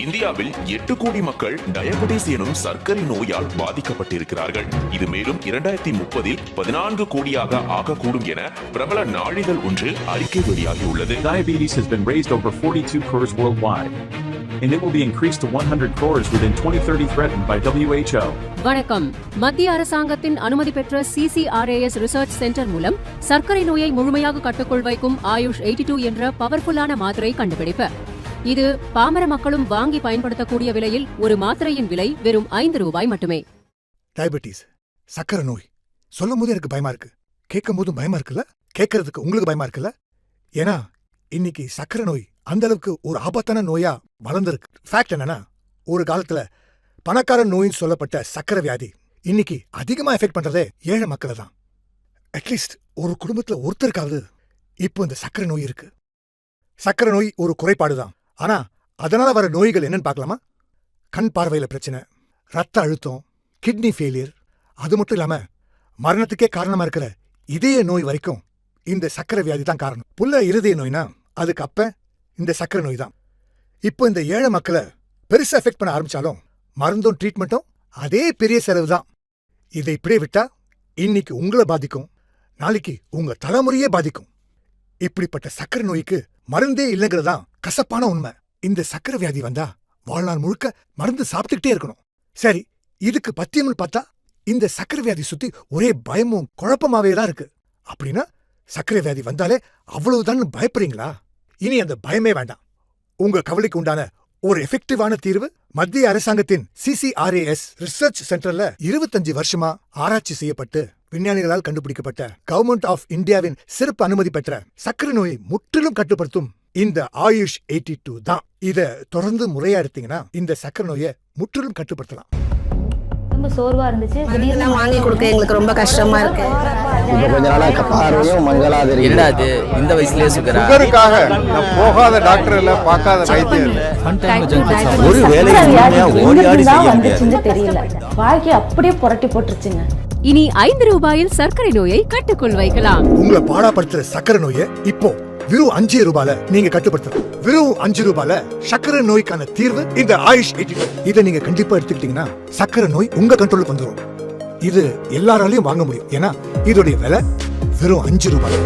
இந்தியாவில் எட்டு கோடி மக்கள் டயபெட்டிஸ் எனும் சர்க்கரை நோயால் பாதிக்கப்பட்டிருக்கிறார்கள் இது மேலும் இரண்டாயிரத்தி முப்பதில் பதினான்கு கோடியாக ஆகக்கூடும் என பிரபல நாளிதழ் ஒன்று அறிக்கை வெளியாகியுள்ளது Diabetes has been raised over 42 crores worldwide. And it will be increased to 100 crores within 2030 threatened by WHO. வணக்கம் மத்திய அரசாங்கத்தின் அனுமதி பெற்ற சிசிஆர்ஏஎஸ் ரிசர்ச் சென்டர் மூலம் சர்க்கரை நோயை முழுமையாக கட்டுக்குள் வைக்கும் ஆயுஷ் 82 என்ற பவர்ஃபுல்லான மாத்திரை கண்டுபிடிப்பு இது பாமர மக்களும் வாங்கி பயன்படுத்தக்கூடிய விலையில் ஒரு மாத்திரையின் விலை வெறும் ஐந்து ரூபாய் மட்டுமே. டயபெட்டிஸ் சக்கரை நோய் சொல்லும் போது எனக்கு பயமா இருக்கு. கேட்கும் போதும் பயமா இருக்குல்ல? கேட்கறதுக்கு உங்களுக்கு பயமா இருக்குல்ல? ஏன்னா இன்னைக்கு சக்கரை நோய் அந்த அளவுக்கு ஒரு ஆபத்தான நோயா வளர்ந்திருக்கு. ஃபேக்ட் என்னன்னா ஒரு காலத்துல பணக்கார நோயின்னு சொல்லப்பட்ட சக்கரை வியாதி இன்னைக்கு அதிகமா எஃபெக்ட் பண்றதே ஏழை மக்களை தான். அட்லீஸ்ட் ஒரு குடும்பத்துல ஒருத்தருக்காவது இப்போ இந்த சக்கரை நோய் இருக்கு. சக்கரை நோய் ஒரு குறைபாடு தான். ஆனா அதனால வர நோய்கள் என்னன்னு பார்க்கலாமா? கண் பார்வையில பிரச்சனை ரத்த அழுத்தம் கிட்னி ஃபெயிலியர் அது மட்டும் இல்லாம மரணத்துக்கே காரணமா இருக்கிற இதய நோய் வரைக்கும் இந்த சக்கரை வியாதி தான் காரணம். புல்ல இருதய நோய்னா அதுக்கு அப்ப இந்த சக்கரை நோய் தான். இப்போ இந்த ஏழை மக்களை பெருசா எஃபெக்ட் பண்ண ஆரம்பிச்சாலும் மருந்தும் ட்ரீட்மெண்ட்டும் அதே பெரிய செலவு தான். இதை இப்படியே விட்டா இன்னைக்கு உங்களை பாதிக்கும் நாளைக்கு உங்க தலைமுறையே பாதிக்கும். இப்படிப்பட்ட சக்கரை நோய்க்கு மருந்தே இல்லைங்கிறதான் கசப்பான உண்மை. இந்த சக்கரை வியாதி வந்தா வாழ்நாள் முழுக்க மருந்து சாப்பிட்டுக்கிட்டே இருக்கணும். சரி இதுக்கு பத்தியம்னு பார்த்தா இந்த சக்கரை வியாதி சுத்தி ஒரே பயமும் குழப்பமாவே தான் இருக்கு. அப்படின்னா சக்கரை வியாதி வந்தாலே அவ்வளவுதான் பயப்படுறீங்களா? இனி அந்த பயமே வேண்டாம். உங்க கவலைக்கு உண்டான ஒரு எஃபெக்டிவான தீர்வு மத்திய அரசாங்கத்தின் சிசிஆர்ஏஎஸ் ரிசர்ச் சென்டர்ல இருபத்தஞ்சு வருஷமா ஆராய்ச்சி செய்யப்பட்டு விஞ்ஞானிகளால் கண்டுபிடிக்கப்பட்ட கவர்மெண்ட் ஆஃப் இந்தியாவின் சிறப்பு அனுமதி பெற்ற சக்கரை நோயை முற்றிலும் கட்டுப்படுத்தும் இந்த ஆயுஷ் 82 டூ தான். இத தொடர்ந்து முறையா எடுத்தீங்கன்னா இந்த சக்கரை நோயை முற்றிலும் கட்டுப்படுத்தலாம். ரொம்ப சோர்வா இருந்துச்சு. திடீர்னு வாங்கி கொடுக்க எங்களுக்கு ரொம்ப கஷ்டமா இருக்கு. கொஞ்ச நாளா பார்வையும் என்னடா இது இந்த வயசுலயே சுகரா? சுகருக்காக நான் போகாத டாக்டர் இல்ல பார்க்காத வைத்தியர் இல்ல. ஒரு வேலையை முழுமையா ஓடி ஆடி செய்ய முடியாது. வந்துச்சுன்னு தெரியல. வாழ்க்கை அப்படியே புரட்டி போட்டுருச்சுங்க. இனி ஐந்து ரூபாயில் சர்க்கரை நோயை கட்டுக்குள் வைக்கலாம். உங்களை பாடாப்படுத்துற சக்கரை நோயை இப்போ வெறும் அஞ்சு ரூபால நீங்க கட்டுப்படுத்தலாம். வெறும் அஞ்சு ரூபால சக்கரை நோய்க்கான தீர்வு இந்த ஆயுஷ் இதை நீங்க கண்டிப்பா எடுத்துக்கிட்டீங்கன்னா சக்கரை நோய் உங்க கண்ட்ரோலுக்கு வந்துரும். இது எல்லாராலையும் வாங்க முடியும். ஏன்னா இதோடைய விலை வெறும் அஞ்சு ரூபாய்.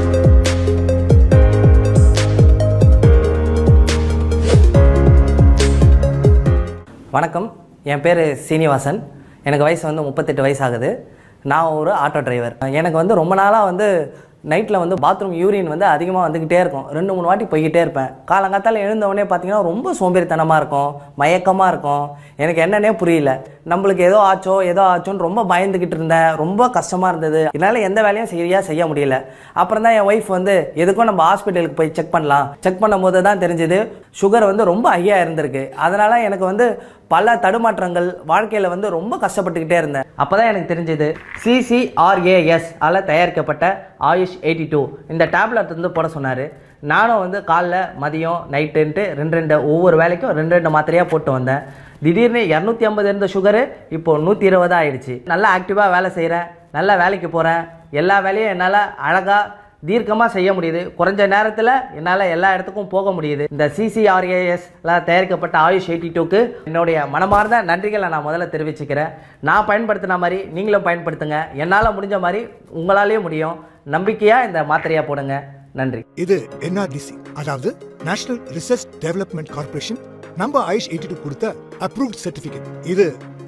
வணக்கம். என் பேர் சீனிவாசன். எனக்கு வயசு வந்து முப்பத்தெட்டு வயசு ஆகுது. நான் ஒரு ஆட்டோ டிரைவர் எனக்கு வந்து ரொம்ப நாளாக வந்து நைட்டில் வந்து பாத்ரூம் யூரின் வந்து அதிகமாக வந்துக்கிட்டே இருக்கும். ரெண்டு மூணு வாட்டி போய்கிட்டே இருப்பேன். காலங்காத்தால் எழுந்தவொடனே பார்த்தீங்கன்னா ரொம்ப சோம்பேறித்தனமாக இருக்கும். மயக்கமாக இருக்கும். எனக்கு என்னன்னே புரியல. நம்மளுக்கு ஏதோ ஆச்சோ ஏதோ ஆச்சோன்னு ரொம்ப பயந்துக்கிட்டு இருந்தேன். ரொம்ப கஷ்டமாக இருந்தது. என்னால் எந்த வேலையும் சரியாக செய்ய முடியல. அப்புறம் தான் என் ஒய்ஃப் வந்து எதுக்கும் நம்ம ஹாஸ்பிட்டலுக்கு போய் செக் பண்ணலாம். செக் பண்ணும்போது தான் தெரிஞ்சது சுகர் வந்து ரொம்ப ஹையாக இருந்திருக்கு. அதனால் எனக்கு வந்து பல தடுமாற்றங்கள் வாழ்க்கையில் வந்து ரொம்ப கஷ்டப்பட்டுக்கிட்டே இருந்தேன். அப்போ தான் எனக்கு தெரிஞ்சது சிசிஆர்ஏஎஸ் ஆல் தயாரிக்கப்பட்ட ஆயுஷ் எயிட்டி டூ. இந்த டேப்லெட் வந்து போட சொன்னார். நானும் வந்து காலைல மதியம் நைட்டுன்ட்டு ரெண்டு ரெண்டு ஒவ்வொரு வேலைக்கும் ரெண்டு ரெண்டு மாத்திரையாக போட்டு வந்தேன். திடீர்னு இரநூத்தி ஐம்பது இருந்த சுகரு இப்போ நூற்றி இருபது ஆயிடுச்சு. நல்லா ஆக்டிவாக வேலை செய்கிறேன் நல்லா வேலைக்கு போகிறேன் எல்லா வேலையும் என்னால் அழகாக தீர்க்கமாக செய்ய முடியுது. குறைஞ்ச நேரத்தில் என்னால் எல்லா இடத்துக்கும் போக முடியுது. இந்த சிசிஆர்ஏஎஸ்ல தயாரிக்கப்பட்ட ஆயுஷ் எயிட்டி டூக்கு என்னுடைய மனமார்ந்த நன்றிகளை நான் முதல்ல தெரிவிச்சுக்கிறேன். நான் பயன்படுத்தின மாதிரி நீங்களும் பயன்படுத்துங்க. என்னால் முடிஞ்ச மாதிரி உங்களாலேயும் முடியும். நம்பிக்கையாக இந்த மாத்திரையாக போடுங்க. நன்றி. இது என்ஆர்டிசி அதாவது நேஷனல் ரிசர்ச் டெவலப்மெண்ட் கார்ப்பரேஷன் நம்ம ஆயுஷ் 82 கொடுத்த அப்ரூவ்ட் சர்டிஃபிகேட் இது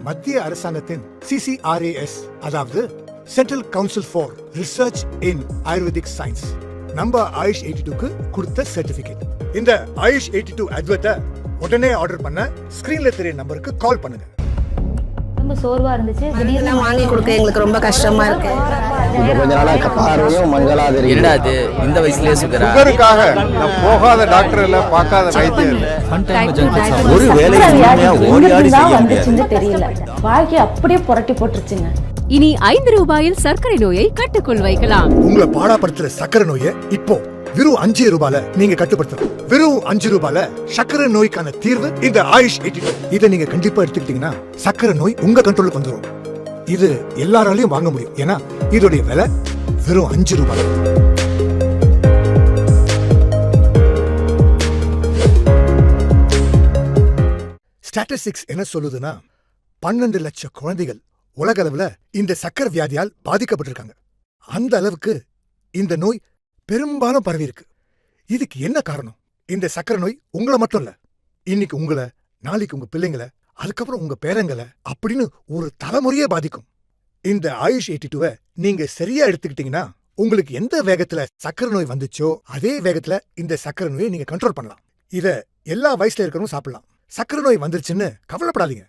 மத்திய அரசாங்கத்தின் சிசிஆர்ஏஎஸ் அதாவது central council for research in Ayurvedic science நம்ம ஆயுஷ் 82 க்கு கொடுத்த சர்டிபிகேட் இந்த ஆயுஷ் 82 டூ அட்வர்ட்டை உடனே ஆர்டர் பண்ண ஸ்கிரீன்ல தெரிய நம்பருக்கு கால் பண்ணுங்க. ரொம்ப சோர்வா இருந்துச்சு. திடீர்னு வாங்கி கொடுக்க எங்களுக்கு ரொம்ப கஷ்டமா இருக்கு. கொஞ்ச நாளா பார்வையும் என்னடா இது இந்த வயசுலயே சுகரா? சுகருக்காக நான் போகாத டாக்டர் இல்ல பார்க்காத வைத்தியர் இல்ல. ஒரு வேலையை முழுமையா ஓடி ஆடி செய்ய முடியாது. தெரியல. வாழ்க்கை அப்படியே புரட்டி போட்டுருச்சுங்க. இனி ஐந்து ரூபாயில் சர்க்கரை நோயை கட்டுக்குள் வைக்கலாம். உங்களை பாடாப்படுத்துற சர்க்கரை நோயை இப்போ வெறும் அஞ்சு ரூபால நீங்க கட்டுப்படுத்தலாம். வெறும் அஞ்சு ரூபால சக்கரை நோய்க்கான தீர்வு இந்த ஆயுஷ் இதை நீங்க கண்டிப்பா எடுத்துக்கிட்டீங்கன்னா சக்கரை நோய் உங்க கண்ட்ரோலுக்கு வந்துரும். இது எல்லாராலையும் வாங்க முடியும். ஏன்னா இதோடைய விலை வெறும் அஞ்சு ரூபாய். ஸ்டாட்டிஸ்டிக்ஸ் என்ன சொல்லுதுன்னா பன்னெண்டு லட்சம் குழந்தைகள் உலக அளவுல இந்த சக்கரை வியாதியால் பாதிக்கப்பட்டிருக்காங்க. அந்த அளவுக்கு இந்த நோய் பெரும்பாலும் பரவி இருக்கு. இதுக்கு என்ன காரணம்? இந்த சக்கரை நோய் உங்களை மட்டும் இல்ல. இன்னைக்கு உங்களை நாளைக்கு உங்க பிள்ளைங்களை அதுக்கப்புறம் உங்க பேரங்களை அப்படின்னு ஒரு தலைமுறையே பாதிக்கும். இந்த ஆயுஷ் எயிட்டி டூவை நீங்க சரியா எடுத்துக்கிட்டீங்கன்னா உங்களுக்கு எந்த வேகத்துல சக்கரை நோய் வந்துச்சோ அதே வேகத்துல இந்த சக்கரை நோயை நீங்க கண்ட்ரோல் பண்ணலாம். இத எல்லா வயசுல இருக்கிறவங்க சாப்பிடலாம். சக்கரை நோய் வந்துருச்சுன்னு கவலைப்படாதீங்க.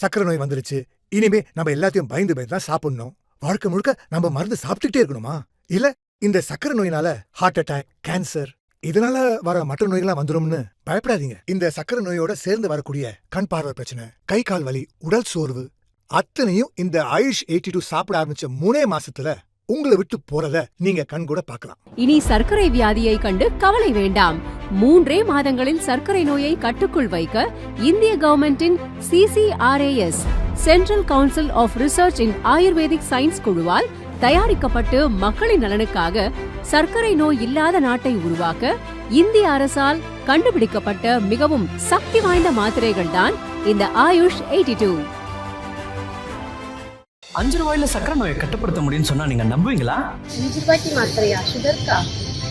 சக்கரை நோய் வந்துருச்சு. இனிமே நம்ம எல்லாத்தையும் பயந்து பயந்து தான் சாப்பிடணும். வாழ்க்கை முழுக்க நம்ம மருந்து சாப்பிட்டுட்டே இருக்கணுமா? இல்ல இந்த சக்கரை நோயினால ஹார்ட் அட்டாக் கேன்சர் இதனால வர மற்ற நோய்கள்லாம் வந்துரும்னு பயப்படாதீங்க. இந்த சக்கரை நோயோட சேர்ந்து வரக்கூடிய கண் பார்வை பிரச்சனை கை கால் வலி உடல் சோர்வு அத்தனையும் இந்த ஆயுஷ் எயிட்டி டூ சாப்பிட ஆரம்பிச்ச மூணே மாசத்துல உங்களை விட்டு போறத நீங்க கண் கூட பார்க்கலாம். இனி சர்க்கரை வியாதியை கண்டு கவலை வேண்டாம். மூன்றே மாதங்களில் சர்க்கரை நோயை கட்டுக்குள் வைக்க இந்திய கவர்மெண்டின் CCRAS central council of research in Ayurvedic science குழுவால் தயாரிக்கப்பட்டு மக்களின் நலனுக்காக சர்க்கரை நோய் இல்லாத நாட்டை உருவாக்க இந்திய அரசால் கண்டுபிடிக்கப்பட்ட மிகவும் சக்தி வாய்ந்த மாத்திரைகள் தான் இந்த ஆயுஷ் எயிட்டி டூ. அஞ்சு ரூபாயில சக்கரை நோயை கட்டுப்படுத்த முடியும்னு சொன்னா நீங்க நம்புவீங்களா? அஞ்சு ரூபாய்க்கு மாத்திரையா? சுகர்க்கா?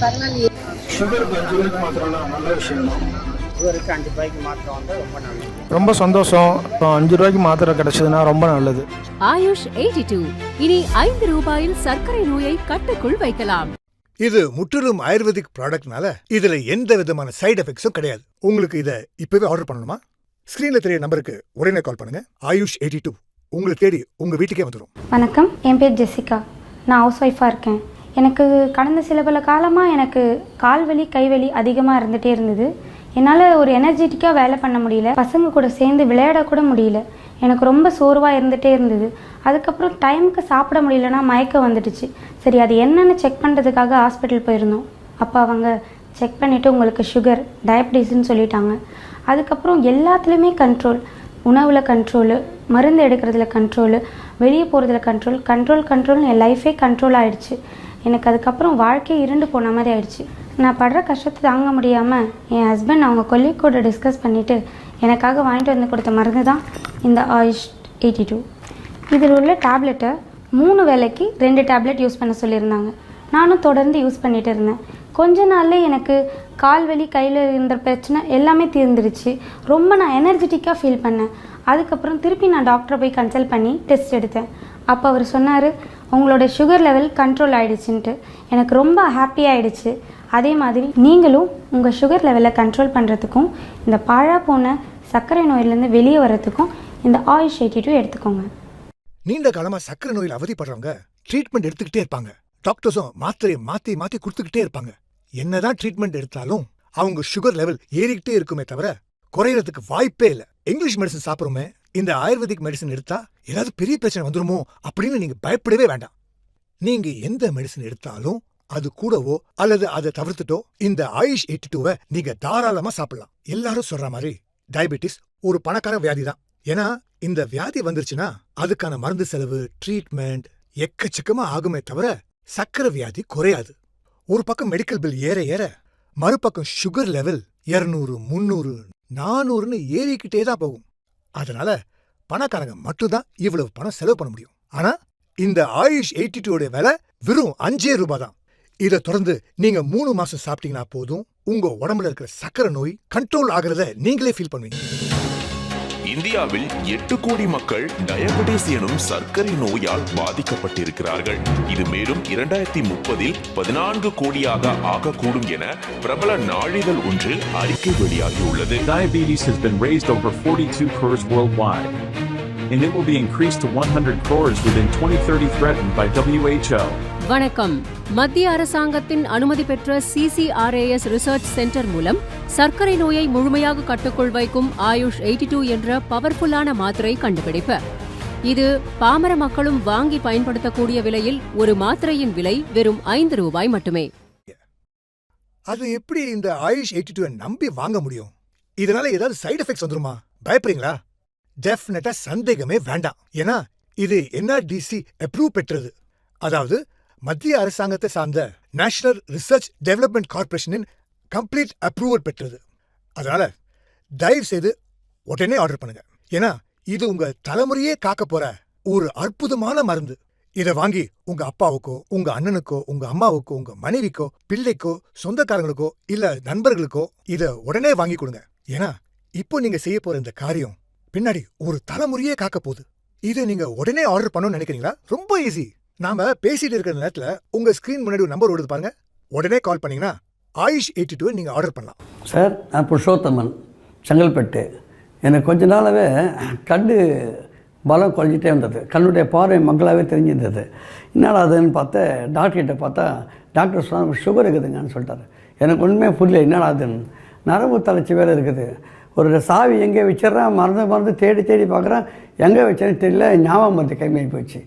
பரவாயில்லையே. ரொம்ப சந்தோஷம். இப்போ அஞ்சு ரூபாய்க்கு மாத்திரை கிடைச்சதுன்னா ரொம்ப நல்லது. Ayush eighty two. இனி ஐந்து ரூபாயில் சர்க்கரை நோயை கட்டுக்குள் வைக்கலாம். இது முற்றிலும் ஆயுர்வேதிக் ப்ராடக்ட்னால இதுல எந்த விதமான சைடு எஃபெக்ட்ஸும் கிடையாது. உங்களுக்கு இத இப்பவே ஆர்டர் பண்ணணுமா? ஸ்கிரீன்ல தெரிய நம்பருக்கு உடனே கால் பண்ணுங்க. Ayush eighty two. உங்களை தேடி உங்க வீட்டுக்கே வந்துடும் வணக்கம். என் பேர் ஜெசிகா. நான் ஹவுஸ் ஒய்ஃபாக இருக்கேன். எனக்கு கடந்த சில பல காலமாக எனக்கு கால் வலி கை வலி அதிகமாக இருந்துகிட்டே இருந்தது. என்னால் ஒரு எனர்ஜெட்டிக்காக வேலை பண்ண முடியல. பசங்க கூட சேர்ந்து விளையாட கூட முடியல. எனக்கு ரொம்ப சோர்வாக இருந்துகிட்டே இருந்தது. அதுக்கப்புறம் டைமுக்கு சாப்பிட முடியலன்னா மயக்கம் வந்துடுச்சு. சரி அது என்னென்னு செக் பண்ணுறதுக்காக ஹாஸ்பிட்டல் போயிருந்தோம். அப்போ அவங்க செக் பண்ணிவிட்டு உங்களுக்கு சுகர் டயபிட்டிஸ்ன்னு சொல்லிட்டாங்க. அதுக்கப்புறம் எல்லாத்துலேயுமே கண்ட்ரோல் உணவில் கண்ட்ரோலு மருந்து எடுக்கிறதுல கண்ட்ரோலு வெளியே போகிறதுல கண்ட்ரோல் கண்ட்ரோல் கண்ட்ரோல்னு என் லைஃபே கண்ட்ரோல் ஆகிடுச்சு எனக்கு அதுக்கப்புறம் வாழ்க்கையே இருண்டு போன மாதிரி ஆயிடுச்சு. நான் படுற கஷ்டத்தை தாங்க முடியாமல் என் ஹஸ்பண்ட் அவங்க கொல்லிக் கூட டிஸ்கஸ் பண்ணிவிட்டு எனக்காக வாங்கிட்டு வந்து கொடுத்த மருந்து தான் இந்த ஆயுஷ் எயிட்டி டூ இதில் உள்ள டேப்லெட்டை மூணு வேலைக்கு ரெண்டு டேப்லெட் யூஸ் பண்ண சொல்லியிருந்தாங்க. நானும் தொடர்ந்து யூஸ் பண்ணிகிட்டு இருந்தேன். கொஞ்ச நாள்ல எனக்கு கால் வலி கையில் இருந்த பிரச்சனை எல்லாமே தீர்ந்துருச்சு. ரொம்ப நான் எனர்ஜெட்டிக்காக ஃபீல் பண்ணேன். அதுக்கப்புறம் திருப்பி நான் டாக்டரை போய் கன்சல்ட் பண்ணி டெஸ்ட் எடுத்தேன். அப்போ அவர் சொன்னார் உங்களோட சுகர் லெவல் கண்ட்ரோல் ஆகிடுச்சின்ட்டு எனக்கு ரொம்ப ஹாப்பியாகிடுச்சு அதே மாதிரி நீங்களும் உங்கள் சுகர் லெவலை கண்ட்ரோல் பண்ணுறதுக்கும் இந்த பாழா போன சர்க்கரை நோயிலேருந்து வெளியே வர்றதுக்கும் இந்த ஆயில் எயிட்டி டூ எடுத்துக்கோங்க. நீண்ட காலமாக சர்க்கரை நோயில் அவதிப்படுறவங்க ட்ரீட்மெண்ட் எடுத்துக்கிட்டே இருப்பாங்க. டாக்டர்ஸும் மாத்திரையை மாற்றி மாற்றி கொடுத்துக்கிட்டே இருப்பாங்க. என்னதான் ட்ரீட்மெண்ட் எடுத்தாலும் அவங்க சுகர் லெவல் ஏறிக்கிட்டே இருக்குமே தவிர குறையறதுக்கு வாய்ப்பே இல்ல. இங்கிலீஷ் மெடிசன் சாப்பிடுறோமே இந்த ஆயுர்வேதிக் மெடிசன் எடுத்தா ஏதாவது பெரிய பிரச்சனை வந்துருமோ அப்படின்னு நீங்க பயப்படவே வேண்டாம். நீங்க எந்த மெடிசன் எடுத்தாலும் அது கூடவோ அல்லது அதை தவிர்த்துட்டோ இந்த ஆயுஷ் எயிட்டி டூவை நீங்க தாராளமா சாப்பிடலாம். எல்லாரும் சொல்ற மாதிரி டயபெட்டிஸ் ஒரு பணக்கார வியாதி தான் ஏன்னா இந்த வியாதி வந்துருச்சுன்னா அதுக்கான மருந்து செலவு ட்ரீட்மெண்ட் எக்கச்சக்கமா ஆகுமே தவிர சக்கரை வியாதி குறையாது. ஒரு பக்கம் மெடிக்கல் பில் ஏற ஏற மறுபக்கம் சுகர் லெவல் இருநூறு முன்னூறு நானூறுன்னு ஏறிக்கிட்டே தான் போகும். அதனால பணக்காரங்க மட்டும்தான் இவ்வளவு பணம் செலவு பண்ண முடியும். ஆனா இந்த ஆயுஷ் எயிட்டி டூடைய விலை வெறும் அஞ்சே ரூபாய் தான். இதை தொடர்ந்து நீங்க மூணு மாசம் சாப்பிட்டீங்கன்னா போதும் உங்க உடம்புல இருக்கிற சக்கரை நோய் கண்ட்ரோல் ஆகுறத நீங்களே ஃபீல் பண்ணுவீங்க. இந்தியாவில் எட்டு கோடி மக்கள் டயபெட்டிஸ் எனும் சர்க்கரை நோயால் பாதிக்கப்பட்டிருக்கிறார்கள் இது மேலும் இரண்டாயிரத்தி முப்பதில் பதினான்கு கோடியாக ஆகக்கூடும் என பிரபல நாளிதழ் ஒன்று அறிக்கை வெளியாகியுள்ளது Diabetes has been raised over 42 crores worldwide. And it will be increased to 100 crores within 2030 threatened by WHO. வணக்கம். மத்திய அரசாங்கத்தின் அனுமதி பெற்ற சிசிஆர்ஏஎஸ் ரிசர்ச் சென்டர் மூலம் சர்க்கரை நோயை முழுமையாக கட்டுக்குள் வைக்கும் ஆயுஷ் எயிட்டி டூ என்ற பவர்ஃபுல்லான மாத்திரை கண்டுபிடிப்பு. இது பாமர மக்களும் வாங்கி பயன்படுத்தக்கூடிய விலையில் ஒரு மாத்திரையின் விலை வெறும் ஐந்து ரூபாய் மட்டுமே. அது எப்படி இந்த ஆயுஷ் எயிட்டி டூ நம்பி வாங்க முடியும்? இதனால ஏதாவது சைடு எஃபெக்ட்ஸ் வந்துருமா? பயப்படுறீங்களா? டெஃபினட்டா சந்தேகமே வேண்டாம். ஏன்னா இது என்ஆர்டிசி அப்ரூவ் பெற்றது. அதாவது மத்திய அரசாங்கத்தை சார்ந்த நேஷனல் ரிசர்ச் டெவலப்மெண்ட் கார்ப்பரேஷனின் கம்ப்ளீட் அப்ரூவல் பெற்றது. அதனால தயவு செய்து உடனே ஆர்டர் பண்ணுங்க. ஏன்னா இது உங்க தலைமுறையே காக்க போற ஒரு அற்புதமான மருந்து. இத வாங்கி உங்க அப்பாவுக்கோ உங்க அண்ணனுக்கோ உங்க அம்மாவுக்கோ உங்க மனைவிக்கோ பிள்ளைக்கோ சொந்தக்காரங்களுக்கோ இல்ல நண்பர்களுக்கோ இத உடனே வாங்கி கொடுங்க. ஏன்னா இப்போ நீங்க செய்ய போற இந்த காரியம் பின்னாடி ஒரு தலைமுறையே காக்க போகுது. இதை நீங்க உடனே ஆர்டர் பண்ணணும்னு நினைக்கிறீங்களா? ரொம்ப ஈஸி நாம பேசிட்டு இருக்கிற நேரத்துல உங்க ஸ்கிரீன் முன்னாடி ஒரு நம்பர் ஓடுது பாருங்க. உடனே கால் பண்ணீங்கன்னா ஆயுஷ் எயிட்டி டூ நீங்க ஆர்டர் பண்ணலாம். சார் நான் புருஷோத்தமன் செங்கல்பட்டு. எனக்கு கொஞ்ச நாளாகவே கண்டு பலம் குறைஞ்சிட்டே வந்தது கண்ணுடைய பார்வை மங்களாகவே தெரிஞ்சிருந்தது. என்னடா அதுன்னு பார்த்து டாக்டர்கிட்ட பார்த்தா டாக்டர் சொன்னாங்க சுகர் இருக்குதுங்கன்னு சொல்லிட்டாரு. எனக்கு ஒன்றுமே புரியல என்னடா அதுன்னு. நரம்பு தளர்ச்சி வேறு இருக்குது. ஒரு சாவி எங்கே வச்சிட்றேன் மறந்து மறந்து தேடி தேடி பார்க்குறேன். எங்கே வச்சேன்னு தெரியல ஞாபகம் வந்து கைமையாகி போச்சு.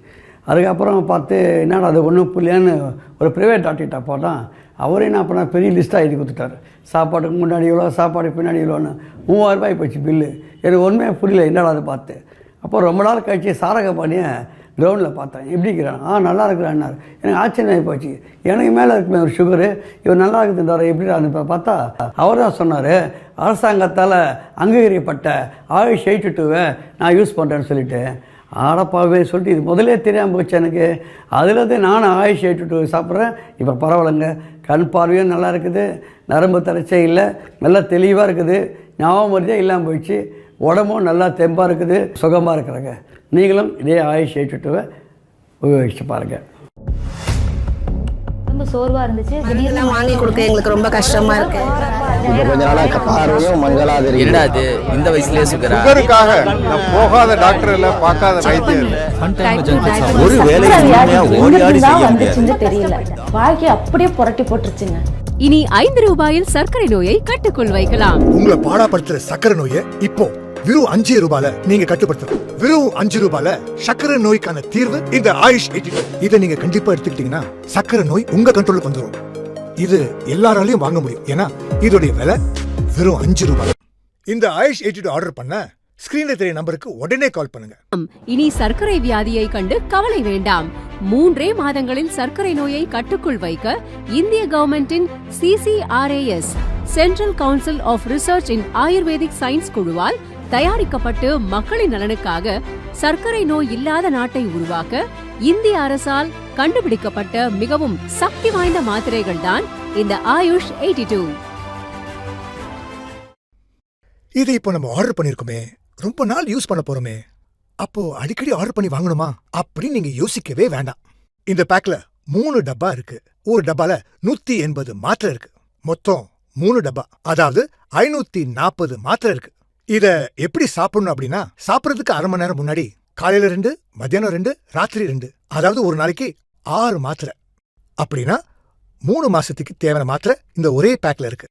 அதுக்கப்புறம் பார்த்து என்னடா அது ஒன்றும் புள்ளியான்னு ஒரு ப்ரைவேட் டாக்டர்கிட்ட போட்டான் அவரே என்ன பண்ணால் பெரிய லிஸ்ட்டாக எழுதி கொடுத்துட்டாரு. சாப்பாட்டுக்கு முன்னாடி இவ்வளோ சாப்பாடுக்கு பின்னாடி இவ்வளோன்னு மூவாயிரம் ரூபாய் போச்சு பில்லு எனக்கு ஒன்றுமே புரியல என்னடா அதை பார்த்து. அப்போ ரொம்ப நாள் கழிச்சு சாரக பாண்டியை கிரவுண்டில் பார்த்தேன். எப்படி இருக்கிறான்? ஆ நல்லா இருக்கிறான்னாரு. எனக்கு ஆச்சரியமாகி போச்சு. எனக்கு மேலே இருக்குமே ஒரு சுகரு இவர் நல்லா இருக்குதுன்றார். எப்படி இப்போ பார்த்தா அவர் தான் சொன்னார் அரசாங்கத்தால் அங்கீகரிக்கப்பட்ட ஆயுஷ் எயிட்டு டூவை நான் யூஸ் பண்ணுறேன்னு சொல்லிட்டு. ஆடப்பாவே சொல்லிட்டு இது முதலே தெரியாமல் போச்சு எனக்கு. அதுலேருந்து நானும் ஆயுஷ் ஏற்றுட்டு சாப்பிட்றேன். இப்போ பரவாயில்லைங்க. கண் பார்வையும் நல்லா இருக்குது. நரம்பு தளர்ச்சியே இல்லை. நல்லா தெளிவாக இருக்குது. ஞாபகம் மருதியாக இல்லாமல் போயிடுச்சு. உடம்பும் நல்லா தெம்பாக இருக்குது. சுகமாக இருக்கிறாங்க. நீங்களும் இதே ஆயுஷ் எயிட்டு உபயோகிச்சு பாருங்கள் ரொம்ப சோர்வாக இருந்துச்சு. திடீர்னு வாங்கி கொடுக்க எங்களுக்கு ரொம்ப கஷ்டமா இருக்கு. கொஞ்ச நாளா பார்வையும் மங்களாது இருக்கு என்னடா அது இந்த வயசுலயே சுகரா? சுகருக்காக நான் போகாத டாக்டர் இல்ல பார்க்காத இல்ல. ஒரு வேலையை முழுமையா ஓடி ஆடி செய்ய முடியாது. தெரியல. வாழ்க்கை அப்படியே புரட்டி போட்டுருச்சுங்க. இனி ஐந்து ரூபாயில் சர்க்கரை நோயை கட்டுக்குள் வைக்கலாம். உங்களை பாடாப்படுத்துற சக்கரை நோயை இப்போ வெறும் அஞ்சு ரூபால நீங்க கட்டுப்படுத்தலாம். வெறும் அஞ்சு ரூபால சக்கரை நோய்க்கான தீர்வு இந்த ஆயுஷ் இதை நீங்க கண்டிப்பா எடுத்துக்கிட்டீங்கன்னா சக்கரை நோய் உங்க கண்ட்ரோலுக்கு வந்துடும் இது எல்லாராலையும் வாங்க முடியும். ஏன்னா இதோடைய விலை வெறும் அஞ்சு ரூபாய். இந்த ஆயுஷ் 82 ஆர்டர் பண்ண ஸ்கிரீன்ல தெரிய நம்பருக்கு உடனே கால் பண்ணுங்க. இனி சர்க்கரை வியாதியை கண்டு கவலை வேண்டாம். மூன்றே மாதங்களில் சர்க்கரை நோயை கட்டுக்குள் வைக்க இந்திய கவர்மெண்டின் CCRAS central council of research in Ayurvedic science குழுவால் தயாரிக்கப்பட்டு மக்களின் நலனுக்காக சர்க்கரை நோய் இல்லாத நாட்டை உருவாக்க இந்திய அரசால் கண்டுபிடிக்கப்பட்ட மிகவும் சக்தி வாய்ந்த மாத்திரைகள் தான் இந்த ஆயுஷ் எயிட்டி டூ. இதை இப்போ நம்ம ஆர்டர் பண்ணிருக்கோமே. ரொம்ப நாள் யூஸ் பண்ண போறோமே. அப்போ அடிக்கடி ஆர்டர் பண்ணி வாங்கணுமா? அப்படின்னு நீங்க யோசிக்கவே வேண்டாம். இந்த பேக்ல மூணு டப்பா இருக்கு. ஒரு டப்பால நூத்தி எண்பது மாத்திரை இருக்கு. மொத்தம் மூணு டப்பா. அதாவது ஐநூத்தி நாற்பது மாத்திரை இருக்கு. இத எப்படி சாப்பிடணும் அப்படின்னா சாப்பிடறதுக்கு அரை மணி நேரம் முன்னாடி காலையில ரெண்டு மத்தியானம் ரெண்டு ராத்திரி ரெண்டு அதாவது ஒரு நாளைக்கு ஆறு மாத்திரை. அப்படின்னா மூணு மாசத்துக்கு தேவையான மாத்திரை இந்த ஒரே பேக்ல இருக்கு.